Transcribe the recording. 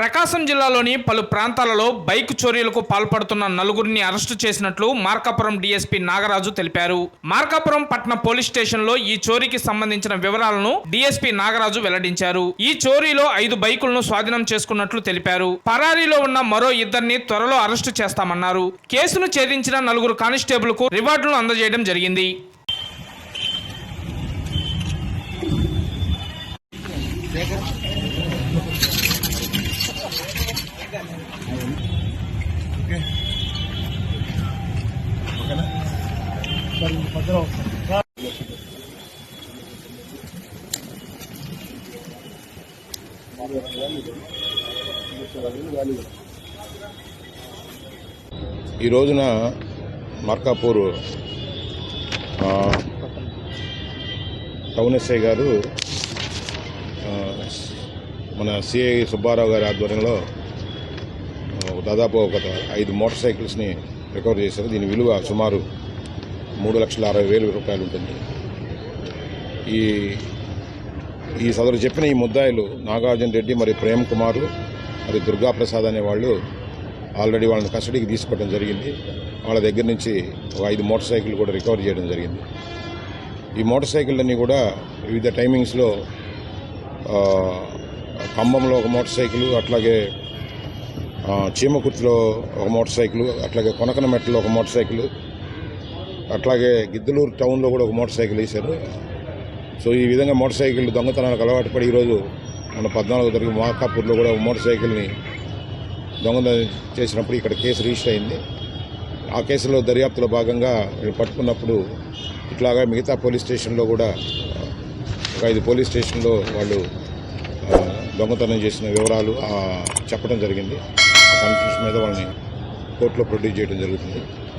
ప్రకాశం జిల్లాలోని పలు ప్రాంతాలలో బైక్ చోరీలకు పాల్పడుతున్న నలుగురిని అరెస్టు చేసినట్లు మార్కాపురం డీఎస్పీ నాగరాజు తెలిపారు. మార్కాపురం పట్టణ పోలీస్ స్టేషన్లో ఈ చోరీకి సంబంధించిన వివరాలను డీఎస్పీ నాగరాజు వెల్లడించారు. ఈ చోరీలో ఐదు బైకులను స్వాధీనం చేసుకున్నట్లు తెలిపారు. పరారీలో ఉన్న మరో ఇద్దరిని త్వరలో అరెస్టు చేస్తామన్నారు. కేసును ఛేదించిన నలుగురు కానిస్టేబుల్కు రివార్డులను అందజేయడం జరిగింది. ఈ రోజున మార్కాపూర్ ఆ, టౌన్ ఎస్ఐ గారు మన సిఐ సుబ్బారావు గారి ఆధ్వర్యంలో దాదాపు ఒక ఐదు మోటార్ సైకిల్స్ని రికవర్ చేశారు. దీని విలువ సుమారు మూడు లక్షల అరవై వేల రూపాయలు ఉంటుంది. ఈ ఈ సదరు చెప్పిన ఈ ముద్దాయిలు నాగార్జున రెడ్డి మరియు ప్రేమ్ కుమార్ మరి దుర్గా ప్రసాద్ అనే వాళ్ళు ఆల్రెడీ వాళ్ళని కస్టడీకి తీసుకోవడం జరిగింది. వాళ్ళ దగ్గర నుంచి ఒక ఐదు మోటార్ సైకిల్ కూడా రికవర్ చేయడం జరిగింది. ఈ మోటార్ సైకిళ్ళన్నీ కూడా వివిధ టైమింగ్స్లో ఖమ్మంలో ఒక మోటార్ సైకిల్ అట్లాగే చీమకుర్తిలో ఒక మోటార్ సైకిల్ అట్లాగే కొనకనమెట్టలో ఒక మోటార్ సైకిల్ అట్లాగే గిద్దలూరు టౌన్లో కూడా ఒక మోటార్ సైకిల్ వేశారు. సో ఈ విధంగా మోటార్ సైకిల్ దొంగతనాలకు అలవాటు పడి ఈరోజు మన పద్నాలుగో తరగతి మార్కాపూర్లో కూడా ఒక మోటార్ సైకిల్ని దొంగతనం చేసినప్పుడు ఇక్కడ కేసు రిజిస్టర్ అయింది. ఆ కేసులో దర్యాప్తులో భాగంగా వీళ్ళు పట్టుకున్నప్పుడు ఇట్లాగా మిగతా పోలీస్ స్టేషన్లో కూడా ఒక ఐదు పోలీస్ స్టేషన్లో వాళ్ళు దొంగతనం చేసిన వివరాలు చెప్పడం జరిగింది. ఆ మీద వాళ్ళని కోర్టులో ప్రొడ్యూస్ చేయడం జరుగుతుంది.